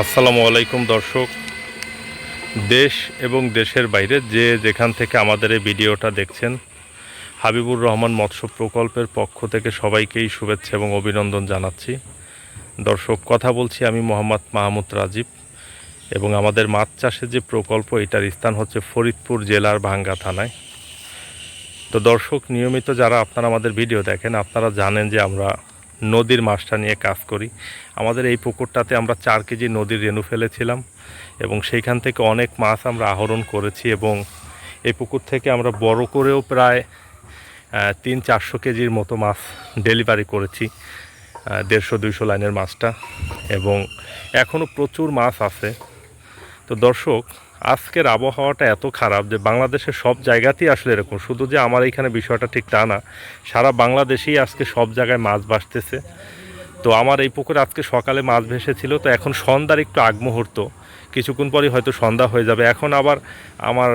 আসসালামু আলাইকুম দর্শক। দেশ এবং দেশের বাইরে যে যেখান থেকে আমাদের এই ভিডিওটা দেখছেন, হাবিবুর রহমান মৎস্য প্রকল্পের পক্ষ থেকে সবাইকেই শুভেচ্ছা এবং অভিনন্দন জানাচ্ছি। দর্শক, কথা বলছি আমি মোহাম্মদ মাহমুদ রাজীব এবং আমাদের মাছ চাষের যে প্রকল্প, এটার স্থান হচ্ছে ফরিদপুর জেলার ভাঙ্গা থানায়। তো দর্শক, নিয়মিত যারা আপনারা আমাদের ভিডিও দেখেন, আপনারা জানেন যে আমরা নদীর মাছটা নিয়ে কাজ করি। আমাদের এই পুকুরটাতে আমরা চার কেজি নদীর রেণু ফেলেছিলাম এবং সেইখান থেকে অনেক মাছ আমরা আহরণ করেছি এবং এই পুকুর থেকে আমরা বড় করেও প্রায় তিন চারশো কেজির মতো মাছ ডেলিভারি করেছি দেড়শো দুইশো লাইনের মাছটা এবং এখনও প্রচুর মাছ আছে। তো দর্শক আজকের আবহাওয়াটা এত খারাপ যে বাংলাদেশের সব জায়গাতেই আসলে এরকম। শুধু যে আমার এইখানে বিষয়টা ঠিক তা না, সারা বাংলাদেশেই আজকে সব জায়গায় মাছ ভাসতেছে। তো আমার এই পুকুরে আজকে সকালে মাছ ভেসেছিল, তো এখন সন্ধ্যার একটু আগ মুহূর্ত। কিছুক্ষণ পরই হয়তো সন্ধ্যা হয়ে যাবে। এখন আবার আমার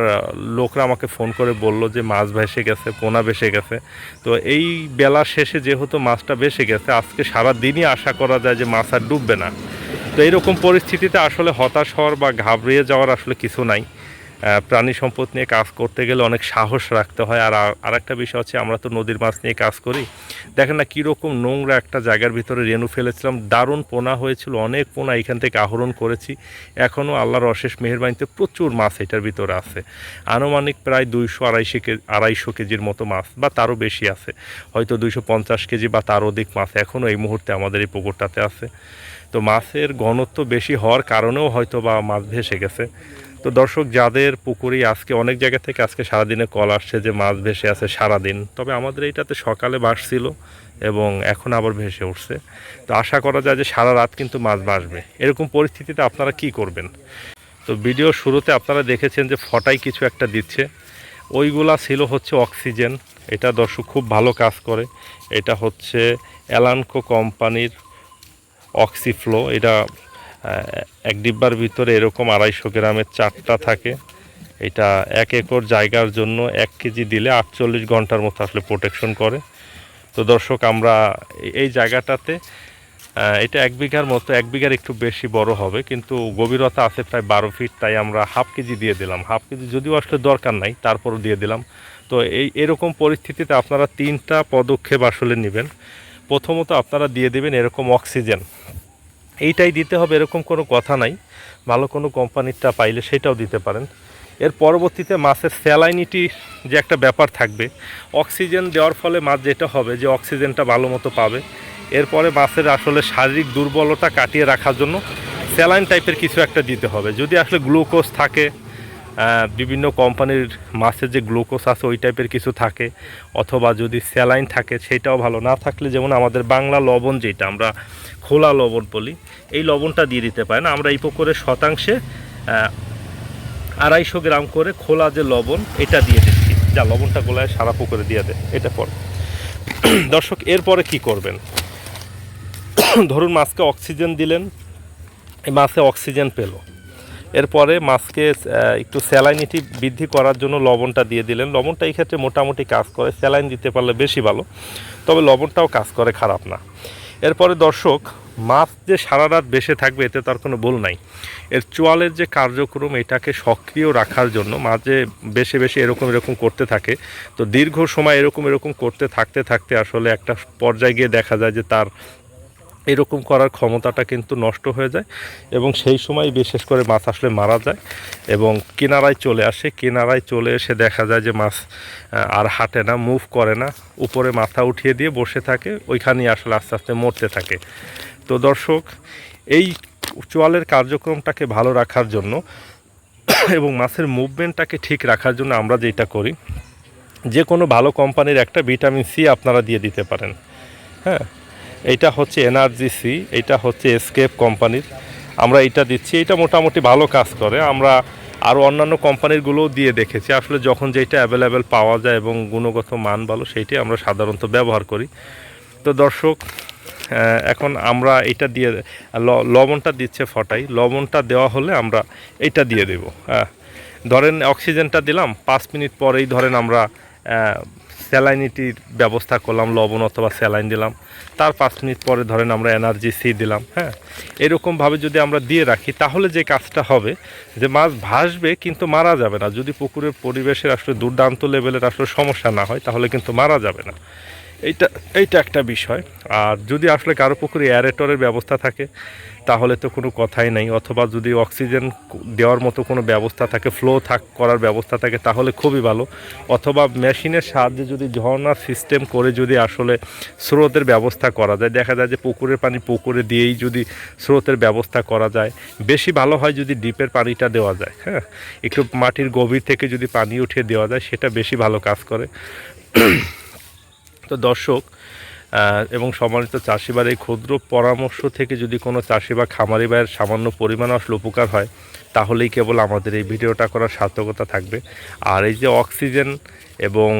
লোকরা আমাকে ফোন করে বলল যে মাছ ভেসে গেছে, পোনা ভেসে গেছে। তো এই বেলা শেষে যেহেতু মাছটা ভেসে গেছে, আজকে সারা দিনই আশা করা যায় যে মাছ আর ডুববে না। তো এইরকম পরিস্থিতিতে আসলে হতাশ হওয়ার বা ঘাবড়িয়ে যাওয়ার আসলে কিছু নাই। প্রাণী সম্পদ নিয়ে কাজ করতে গেলে অনেক সাহস রাখতে হয়। আর আর একটা বিষয় হচ্ছে আমরা তো নদীর মাছ নিয়ে কাজ করি। দেখেন না কীরকম নোংরা একটা জায়গার ভিতরে রেণু ফেলেছিলাম। দারুণ পোনা হয়েছিল, অনেক পোনা এখান থেকে আহরণ করেছি। এখনও আল্লাহর অশেষ মেহেরবানিতে প্রচুর মাছ এটার ভিতরে আছে। আনুমানিক প্রায় দুইশো আড়াইশো কেজি আড়াইশো কেজির মতো মাছ, বা তারও বেশি আছে। হয়তো দুইশো পঞ্চাশ কেজি বা তার অধিক মাছ এখনও এই মুহূর্তে আমাদের এই পুকুরটাতে আছে। তো মাছের ঘনত্ব বেশি হওয়ার কারণেও হয়তো বা মাছ ভেসে গেছে। তো দর্শক, যাদের পুকুরেই আজকে অনেক জায়গা থেকে আজকে সারাদিনে কল আসছে যে মাছ ভেসে আছে সারাদিন, তবে আমাদের এইটাতে সকালে ভাসছিল এবং এখন আবার ভেসে উঠছে। তো আশা করা যায় যে সারা রাত কিন্তু মাছ ভাসবে এরকম পরিস্থিতিতে আপনারা কি করবেন? তো ভিডিও শুরুতে আপনারা দেখেছেন যে ফটাই কিছু একটা দিচ্ছে। ওইগুলা ছিল হচ্ছে অক্সিজেন। এটা দর্শক খুব ভালো কাজ করে। এটা হচ্ছে অ্যালানকো কোম্পানির অক্সিফ্লো এটা এক ডিব্বার ভিতরে এরকম আড়াইশো গ্রামের চারটা থাকে। এটা এক একর জায়গার জন্য এক কেজি দিলে আটচল্লিশ ঘণ্টার মতো আসলে প্রোটেকশন করে। তো দর্শক, আমরা এই- জায়গাটাতে এটা এক বিঘার মতো, এক বিঘার একটু বেশি বড় হবে, কিন্তু গভীরতা আছে প্রায় বারো ফিট তাই আমরা হাফ কেজি দিয়ে দিলাম। হাফ কেজি যদিও আসলে দরকার নাই, তারপরও দিয়ে দিলাম। তো এই, এরকম পরিস্থিতিতে আপনারা তিনটা পদক্ষেপ আসলে নেবেন। প্রথমত আপনারা দিয়ে দেবেন এরকম অক্সিজেন। এইটাই দিতে হবে, এরকম কোনো কথা নাই। ভালো কোনো কোম্পানিরটা পাইলে সেটাও দিতে পারেন। এর পরবর্তীতে মাছের স্যালাইনিটি যে একটা ব্যাপার থাকবে, অক্সিজেন দেওয়ার ফলে মাছ যেটা হবে যে অক্সিজেনটা ভালো মতো পাবে। এরপরে মাছের আসলে শারীরিক দুর্বলতা কাটিয়ে রাখার জন্য স্যালাইন টাইপের কিছু একটা দিতে হবে। যদি আসলে গ্লুকোজ থাকে বিভিন্ন কোম্পানির মাছের যে গ্লুকোজ আছে, ওই টাইপের কিছু থাকে, অথবা যদি স্যালাইন থাকে, সেটাও ভালো। না থাকলে যেমন আমাদের বাংলা লবণ যেটা, আমরা খোলা লবণ বলি, এই লবণটা দিয়ে দিতে পারেন। আমরা এই পুকুরে শতাংশে আড়াইশো গ্রাম করে খোলা যে লবণ, এটা দিয়ে দিচ্ছি। যা লবণটা গোলায় সারা পুকুরে দিয়ে দেয়। এটা পর। দর্শক, এরপরে কি করবেন? ধরুন মাছকে অক্সিজেন দিলেন, এই মাছে অক্সিজেন পেল। এরপরে মাছকে একটু স্যালাইনিটি বৃদ্ধি করার জন্য লবণটা দিয়ে দিলেন। লবণটা এই ক্ষেত্রে মোটামুটি কাজ করে, স্যালাইন দিতে পারলে বেশি ভালো, তবে লবণটাও কাজ করে, খারাপ না। এরপরে দর্শক, মাছ যে সারা রাত বেসে থাকবে, এতে তার কোনো ভুল নাই। এর চোয়ালের যে কার্যক্রম, এটাকে সক্রিয় রাখার জন্য মাঝে বেশি বেশি এরকম এরকম করতে থাকে, তো দীর্ঘ সময় এরকম এরকম করতে থাকতে থাকতে আসলে একটা পর্যায়ে গিয়ে দেখা যায় যে তার এরকম করার ক্ষমতাটা কিন্তু নষ্ট হয়ে যায় এবং সেই সময় বিশেষ করে মাছ আসলে মারা যায় এবং কিনারায় চলে আসে। কিনারায় চলে এসে দেখা যায় যে মাছ আর হাঁটে না মুভ করে না। উপরে মাথা উঠিয়ে দিয়ে বসে থাকে, ওইখানেই আসলে আস্তে আস্তে মরতে থাকে। তো দর্শক, এই চোয়ালের কার্যক্রমটাকে ভালো রাখার জন্য এবং মাছের মুভমেন্টটাকে ঠিক রাখার জন্য আমরা যেটা করি, যে কোনো ভালো কোম্পানির একটা ভিটামিন সি আপনারা দিয়ে দিতে পারেন। হ্যাঁ? এইটা হচ্ছে এনার্জি সি এটা হচ্ছে এসকেপ কোম্পানির। আমরা এটা দিচ্ছি, এটা মোটামুটি ভালো কাজ করে। আমরা আরও অন্যান্য কোম্পানিরগুলোও দিয়ে দেখেছি। আসলে যখন যেটা অ্যাভেলেবেল পাওয়া যায় এবং গুণগত মান ভালো, সেইটাই আমরা সাধারণত ব্যবহার করি। তো দর্শক এখন আমরা এটা দিয়ে লবণটা দিচ্ছে ফটাই। লবণটা দেওয়া হলে আমরা এইটা দিয়ে দেব। হ্যাঁ ধরেন অক্সিজেনটা দিলাম, পাঁচ মিনিট পরেই ধরেন আমরা স্যালাইনিটির ব্যবস্থা করলাম, লবণ অথবা স্যালাইন দিলাম। তার পাঁচ মিনিট পরে ধরেন আমরা এনার্জি সি দিলাম হ্যাঁ? এরকমভাবে যদি আমরা দিয়ে রাখি, তাহলে যে কাজটা হবে, যে মাছ ভাসবে কিন্তু মারা যাবে না। যদি পুকুরের পরিবেশের আসলে দুর্দান্ত লেভেলের আসলে সমস্যা না হয়, তাহলে কিন্তু মারা যাবে না। এইটা এইটা একটা বিষয়। আর যদি আসলে কারও পুকুরে অ্যারেটরের ব্যবস্থা থাকে, তাহলে তো কোনো কথাই নেই। অথবা যদি অক্সিজেন দেওয়ার মতো কোনো ব্যবস্থা থাকে ফ্লো থাক, করার ব্যবস্থা থাকে, তাহলে খুবই ভালো। অথবা মেশিনের সাহায্যে যদি ঝর্ণার সিস্টেম করে যদি আসলে স্রোতের ব্যবস্থা করা যায়, দেখা যায় যে পুকুরের পানি পুকুরে দিয়েই যদি স্রোতের ব্যবস্থা করা যায়, বেশি ভালো হয় যদি ডিপের পানিটা দেওয়া যায় হ্যাঁ? একটু মাটির গভীর থেকে যদি পানি উঠিয়ে দেওয়া যায়, সেটা বেশি ভালো কাজ করে। তো দর্শক এবং সম্মানিত চাষিবার এই ক্ষুদ্র পরামর্শ থেকে যদি কোনো চাষি বা খামারি ভাইয়ের সামান্য পরিমাণ আসলে উপকার হয়, তাহলেই কেবল আমাদের এই ভিডিওটা করার সার্থকতা থাকবে। আর এই যে অক্সিজেন এবং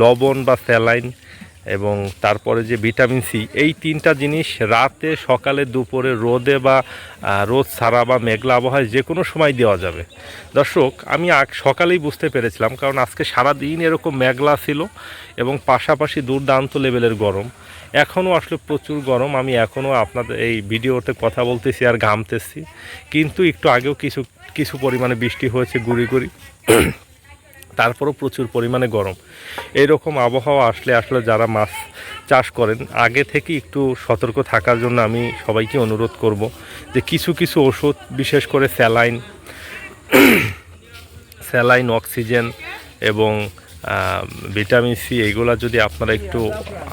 লবণ বা স্যালাইন এবং তারপরে যে ভিটামিন সি, এই তিনটা জিনিস রাতে, সকালে, দুপুরে, রোদে বা রোদ ছাড়া বা মেঘলা আবহাওয়ায় যে কোনো সময় দেওয়া যাবে। দর্শক, আমি সকালেই বুঝতে পেরেছিলাম, কারণ আজকে সারা দিন এরকম মেঘলা ছিল এবং পাশাপাশি দুর্দান্ত লেভেলের গরম। এখনও আসলে প্রচুর গরম, আমি এখনও আপনাদের এই ভিডিওতে কথা বলতেছি আর ঘামতেছি। কিন্তু একটু আগেও কিছু কিছু পরিমাণে বৃষ্টি হয়েছে গুড়ি গুড়ি। তারপরও প্রচুর পরিমাণে গরম। এইরকম আবহাওয়া আসলে আসলে যারা মাছ চাষ করেন, আগে থেকে একটু সতর্ক থাকার জন্য আমি সবাইকে অনুরোধ করব যে কিছু কিছু ওষুধ, বিশেষ করে স্যালাইন স্যালাইন, অক্সিজেন এবং ভিটামিন সি এইগুলা যদি আপনারা একটু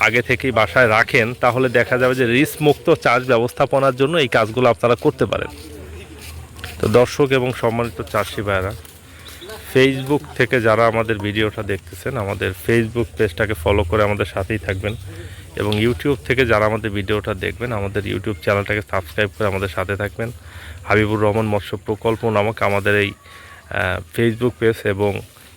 আগে থেকেই বাসায় রাখেন, তাহলে দেখা যাবে যে রিস্ক মুক্ত চাষ ব্যবস্থাপনার জন্য এই কাজগুলো আপনারা করতে পারেন। তো দর্শক এবং সম্মানিত চাষি ভাইরা ফেসবুক থেকে যারা আমাদের ভিডিওটা দেখতেছেন, আমাদের ফেসবুক পেজটাকে ফলো করে আমাদের সাথেই থাকবেন এবং ইউটিউব থেকে যারা আমাদের ভিডিওটা দেখবেন, আমাদের ইউটিউব চ্যানেলটাকে সাবস্ক্রাইব করে আমাদের সাথে থাকবেন। হাবিবুর রহমান মৎস্য প্রকল্প নামক আমাদের এই ফেসবুক পেজ এবং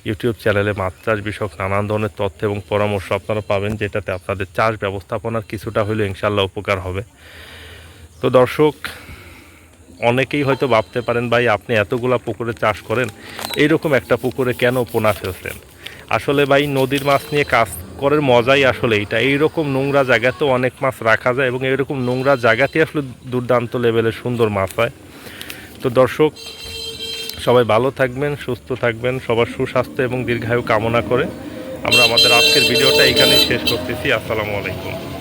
ইউটিউব চ্যানেলে মাছ চাষ বিষয়ক নানান ধরনের তথ্য এবং পরামর্শ আপনারা পাবেন, যেটাতে আপনাদের চাষ ব্যবস্থাপনার কিছুটা হলেও ইনশাল্লাহ উপকার হবে। তো দর্শক, অনেকেই হয়তো ভাবতে পারেন, ভাই, আপনি এতগুলা পুকুরে চাষ করেন এইরকম একটা পুকুরে কেন পোনা ফেলছেন? আসলে ভাই, নদীর মাছ নিয়ে কাজ করার মজাই আসলে এইটা। এইরকম নোংরা জায়গাতেও অনেক মাছ রাখা যায় এবং এইরকম নোংরা জায়গাতে আসলে দুর্দান্ত লেভেলের সুন্দর মাছ হয়। তো দর্শক, সবাই ভালো থাকবেন, সুস্থ থাকবেন, সবার সুস্বাস্থ্য এবং দীর্ঘায়ু কামনা করে আমরা আমাদের আজকের ভিডিওটা এখানেই শেষ করতেছি। আসসালামু আলাইকুম।